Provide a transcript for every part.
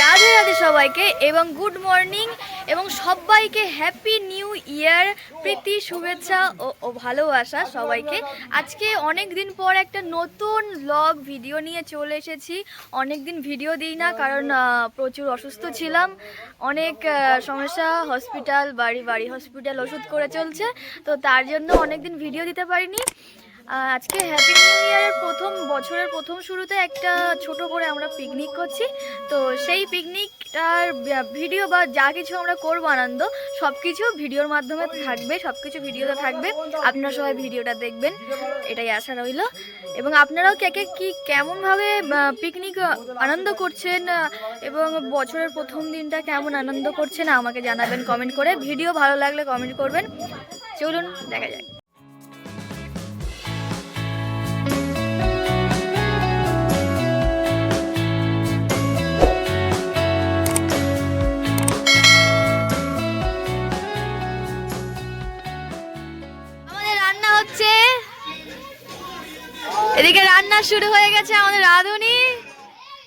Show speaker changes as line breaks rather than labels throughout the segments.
রাধে রাধে সবাইকে এবং good morning এবং সবাইকে হ্যাপি নিউ ইয়ার, প্রীতি, শুভেচ্ছা ও ভালোবাসা সবাইকে। আজকে অনেক দিন পর একটা নতুন ব্লগ ভিডিও নিয়ে চলে এসেছি। অনেক দিন ভিডিও দিই না কারণ প্রচুর অসুস্থ ছিলাম। অনেক সমস্যা হসপিটাল বাড়ি বাড়ি হসপিটাল ওষুধ করে চলছে। তো তার জন্য অনেক দিন ভিডিও দিতে পারিনি। আজকে হ্যাপি নিউ ইয়ারের প্রথম বছরের প্রথম শুরুতে একটা ছোট করে আমরা পিকনিক করছি। তো সেই পিকনিকটার ভিডিও বা যা কিছু আমরা করব আনন্দ সব কিছু ভিডিওর মাধ্যমে থাকবে সব কিছু ভিডিওতে থাকবে। আপনারা সবাই ভিডিওটা দেখবেন, এটাই আশা রইল। এবং আপনারাও কে কে কী কেমনভাবে পিকনিক আনন্দ করছেন এবং বছরের প্রথম দিনটা কেমন আনন্দ করছেন আমাকে জানাবেন কমেন্ট করে। ভিডিও ভালো লাগলে কমেন্ট করবেন। চলুন, দেখা যাক। শুরু হয়ে গেছে আমাদের রাঁধুনি।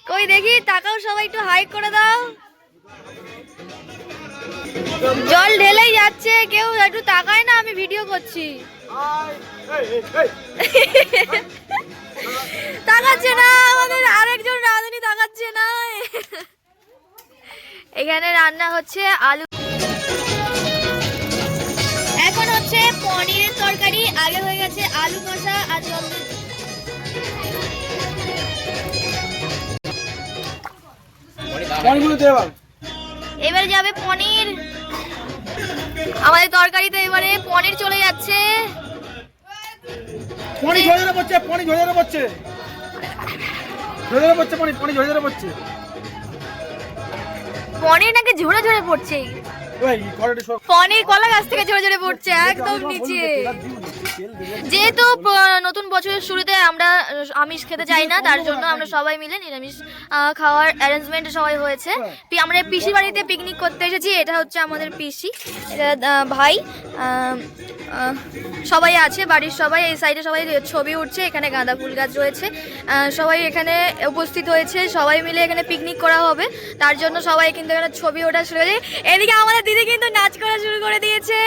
কই দেখি, তাকাও সবাই একটু হাই করে দাও। জল ঢেলেই যাচ্ছে, কেউ একটু তাকায় না, আমি ভিডিও করছি। তাকাচ্ছে না, আমাদের আরেকজন রাঁধুনি তাকাচ্ছে না। এখানে রান্না হচ্ছে আলু। এখন হচ্ছে পনিরের তরকারি, আগে হয়ে গেছে আলু কষা আর জল এবারে। যাবে পনির। আমাদের তরকারিতে এবারে পনির চলে যাচ্ছে।
পনি ঝরে পড়ছে পনি ঝরে ঝরে পড়ছে। ঝরে পড়ছে পনি পনি ঝরে ঝরে পড়ছে।
পনির নাকি ঝরে ঝরে পড়ছে? পনির কলা গাছ থেকে ঝরে ঝরে পড়ছে একদম নিচে। যেহেতু নতুন বছরের শুরুতে আমরা আমিষ খেতে চাই না, তার জন্য আমরা সবাই মিলে নিরামিষ খাওয়ার অ্যারেঞ্জমেন্ট সবাই হয়েছে। আমরা পিসির বাড়িতে পিকনিক করতে এসেছি, এটা হচ্ছে আমাদের পিসি। ভাই সবাই আছে, বাড়ির সবাই, এই সাইডে সবাই ছবি উঠছে, এখানে গাঁদা ফুল গাছ রয়েছে। সবাই এখানে উপস্থিত হয়েছে, সবাই মিলে এখানে পিকনিক করা হবে। তার জন্য সবাই কিন্তু এখানে ছবি ওঠা শুরু হয়েছে এদিকে আমাদের দিদি কিন্তু নাচ করা শুরু করে দিয়েছে।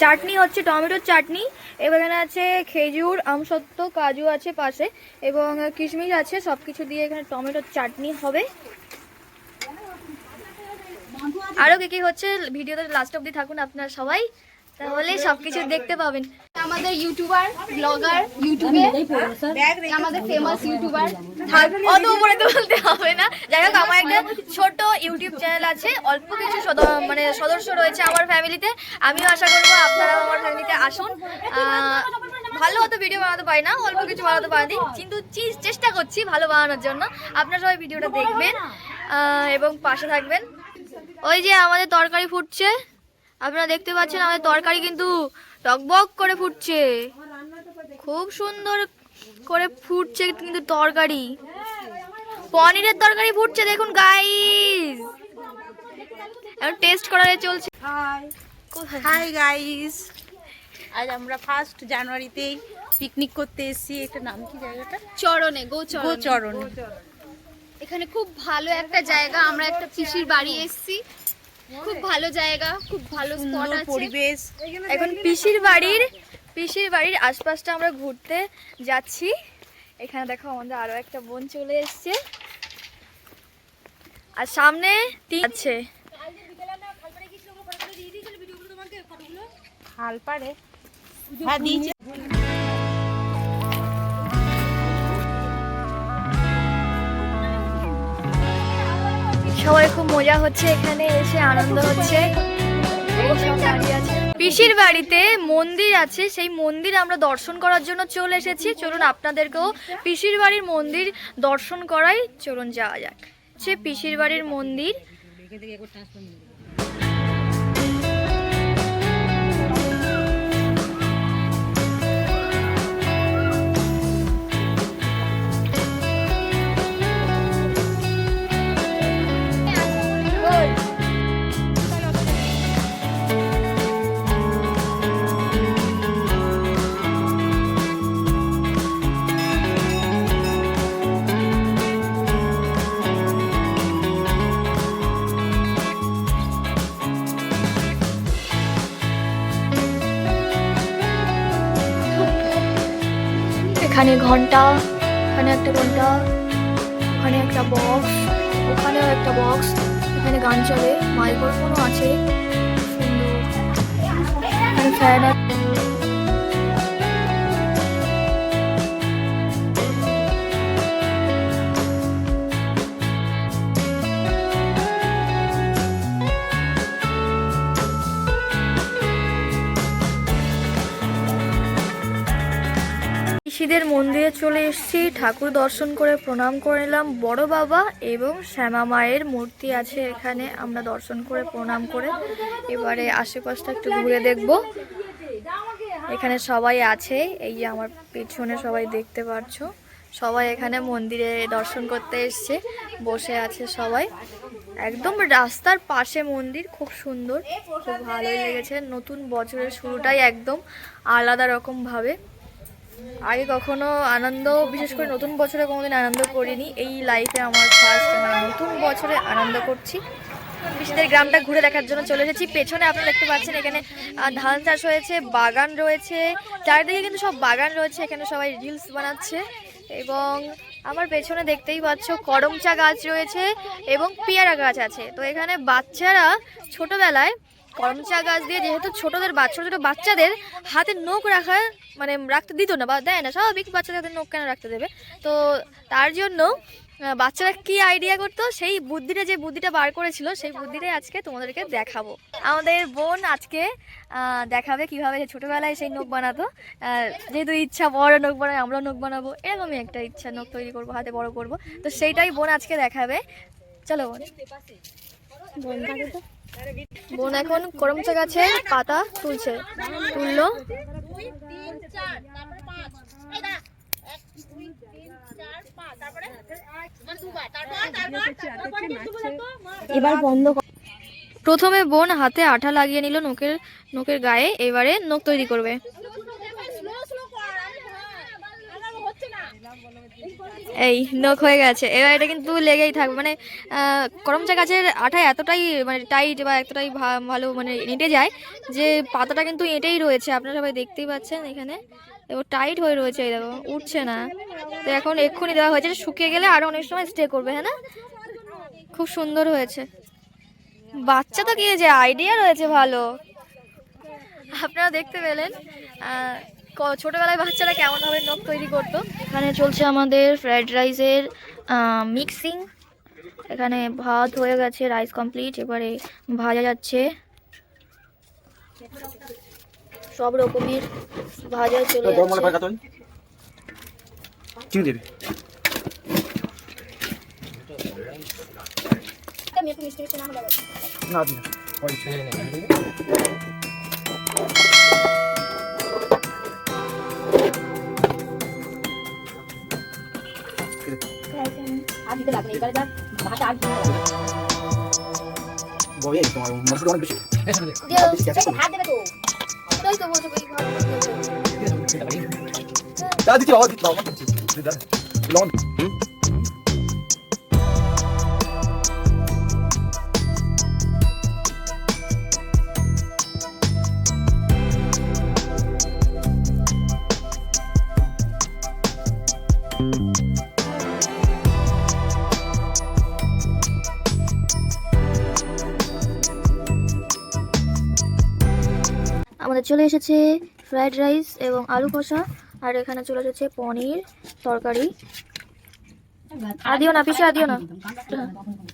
চাটনি হচ্ছে টমেটোর চাটনি, এবার এখানে আছে খেজুর আমসত্ত্ব কাজু আছে পাশে, এবং কিশমিশ আছে সব কিছু দিয়ে এখানে টমেটোর চাটনি হবে। আরও কি কি হচ্ছে ভিডিওতে লাস্ট অব্দি থাকুন আপনারা সবাই, তাহলে সবকিছু দেখতে পাবেন।
আমাদের ইউটিউবার, ব্লগার, ইউটিউবে, আমাদের ফেমাস ইউটিউবার
অত উপরে তো বলতে হবে না যাই হোক আমার একটা ছোট ইউটিউব চ্যানেল আছে, অল্প কিছু মানে সদস্য রয়েছে আমার ফ্যামিলিতে। আমিও আশা করব আপনারা আমার ফ্যামিলিতে আসুন। ভালো হতো ভিডিও বানাতে পারি না, অল্প কিছু বানাতে পারি কিন্তু চেষ্টা করছি ভালো বানানোর জন্য। আপনারা সবাই ভিডিওটা দেখবেন এবং পাশে থাকবেন। ওই যে আমাদের তরকারি ফুটছে, আপনারা দেখতে পাচ্ছেন আমাদের তরকারি কিন্তু টকবক করে ফুটছে। খুব সুন্দর করে ফুটছে কিন্তু তরকারি। পনিরের তরকারি ফুটছে দেখুন গাইস এখন টেস্ট করা চলছে।
হাই হাই গাইস আজ আমরা ফার্স্ট জানুয়ারিতেই পিকনিক করতে এসেছি। এটা নাম কি জায়গাটা?
চরণে গোচরণ।
গোচরণ।
এখানে খুব ভালো একটা জায়গা। আমরা একটা পিসির বাড়ি এসেছি। খুব ভালো জায়গা খুব ভালো স্পট আছে।
পরিবেশ।
এখন পিসির বাড়ির পিসির বাড়ির আশপাশটা আমরা ঘুরতে যাচ্ছি। এখানে দেখো আমাদের আরও একটা বোন চলে এসছে। আর সামনে তিন আছে।
হ্যাঁ দিয়েছে।
সবাই খুব মজা হচ্ছে এখানে এসে আনন্দ হচ্ছে। পিসির বাড়িতে মন্দির আছে সেই মন্দির আমরা দর্শন করার জন্য চলে এসেছি। চলুন আপনাদেরকেও পিসির বাড়ির মন্দির দর্শন করাই চলুন যাওয়া যাক। সে পিসির বাড়ির মন্দির। এখানে ঘণ্টা এখানে একটা ঘণ্টা, ওখানে একটা বক্স ওখানেও একটা বক্স এখানে গান চলে, মাইক্রোফোনও আছে, সুন্দর। ফ্যান ঋষিদের মন্দিরে চলে এসেছি। ঠাকুর দর্শন করে প্রণাম করে নিলাম। বড় বাবা এবং শ্যামা মায়ের মূর্তি আছে এখানে। আমরা দর্শন করে প্রণাম করে এবারে আশেপাশটা একটু ঘুরে দেখব। এখানে সবাই আছে। এই যে আমার পেছনে সবাই দেখতে পারছ। সবাই এখানে মন্দিরে দর্শন করতে এসছে। বসে আছে সবাই। একদম রাস্তার পাশে মন্দির। খুব সুন্দর। খুব ভালোই লেগেছে। নতুন বছরের শুরুটাই একদম আলাদা রকম ভাবে আগে কখনো আনন্দ, বিশেষ করে নতুন বছরে কোনোদিন আনন্দ করিনি। এই লাইফে আমার ফার্স্ট নতুন বছরে আনন্দ করছি। বিশেষদের গ্রামটা ঘুরে দেখার জন্য চলে এসেছি। পেছনে আপনারা দেখতে পাচ্ছেন এখানে ধান চাষ হয়েছে, বাগান রয়েছে। চারিদিকে কিন্তু সব বাগান রয়েছে, এখানে সবাই রিলস বানাচ্ছে। এবং আমার পেছনে দেখতেই পাচ্ছ, করমচা গাছ রয়েছে এবং পেয়ারা গাছ আছে। তো এখানে বাচ্চারা ছোটবেলায় করমচা গাছ দিয়ে যেহেতু ছোটদের বাচ্চা ছোট বাচ্চাদের হাতে নখ রাখা মানে রাখতে দিত না বা দেয় না, স্বাভাবিক বাচ্চাদের হাতে নখ কেন রাখতে দেবে? তো তার জন্য বাচ্চারা কি আইডিয়া করতো? সেই বুদ্ধিটা, যে বুদ্ধিটা বার করেছিল, সেই বুদ্ধিটাই আজকে তোমাদেরকে দেখাবো। আমাদের বোন আজকে দেখাবে কীভাবে ছোটবেলায় সেই নখ বানাতো। যেহেতু ইচ্ছা, বড় নখ বানায়, আমরাও নখ বানাবো। এরকমই একটা ইচ্ছা, নখ তৈরি করব, হাতে বড় করব। তো সেইটাই বোন আজকে দেখাবে। চলো বোন। বোন বোন এখন করমচা গাছে পাতা তুলছে। তুললো।
এবার বন্ধ
প্রথমে বোন হাতে আঠা লাগিয়ে নিল নোকের নোকের গায়ে এবারে নোক তৈরি করবে। এই নখ হয়ে গেছে। এবার এটা কিন্তু লেগেই থাকবে। মানে করমচা গাছের আঠা এতটাই মানে টাইট বা এতটাই ভালো মানে এঁটে যায় যে পাতাটা কিন্তু এঁটেই রয়েছে। আপনারা সবাই দেখতেই পাচ্ছেন এখানে। এবং টাইট হয়ে রয়েছে, এই দেখো, উঠছে না। তো এখন এক্ষুনি দেওয়া হয়েছে। শুকিয়ে গেলে আরও অনেক সময় স্টে করবে হ্যাঁ না? খুব সুন্দর হয়েছে। বাচ্চা তো কি যে আইডিয়া রয়েছে ভালো। আপনারা দেখতে পেলেন ছোটবেলায় বাচ্চারা কেমনভাবে নখ তৈরি করতো? এখানে চলছে আমাদের ফ্রাইড রাইসের মিক্সিং এখানে ভাত হয়ে গেছে রাইস কমপ্লিট এবারে ভাজা যাচ্ছে। সব রকমের ভাজা চলে
গরম মশলা
যাচ্ছে
পাকা তুই চিনি দিবি না দিবি বই তোমার মশলা অনেক বেশি।
এটাই তো? বলছে এই ভাত
তা দিচ্ছি বাবা দিচ্ছি বাবা দিচ্ছি। লবণ।
চলে এসেছে ফ্রাইড রাইস এবং আলু কষা। আর এখানে চলে এসেছে পনির তরকারি। আদিও না, পিসে আদিও না।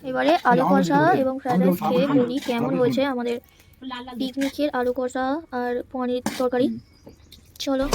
এবারে আলু কষা এবং ফ্রাইড রাইস খেয়ে বলি কেমন হয়েছে আমাদের পিকনিকের আলু কষা আর পনির তরকারি। চলো।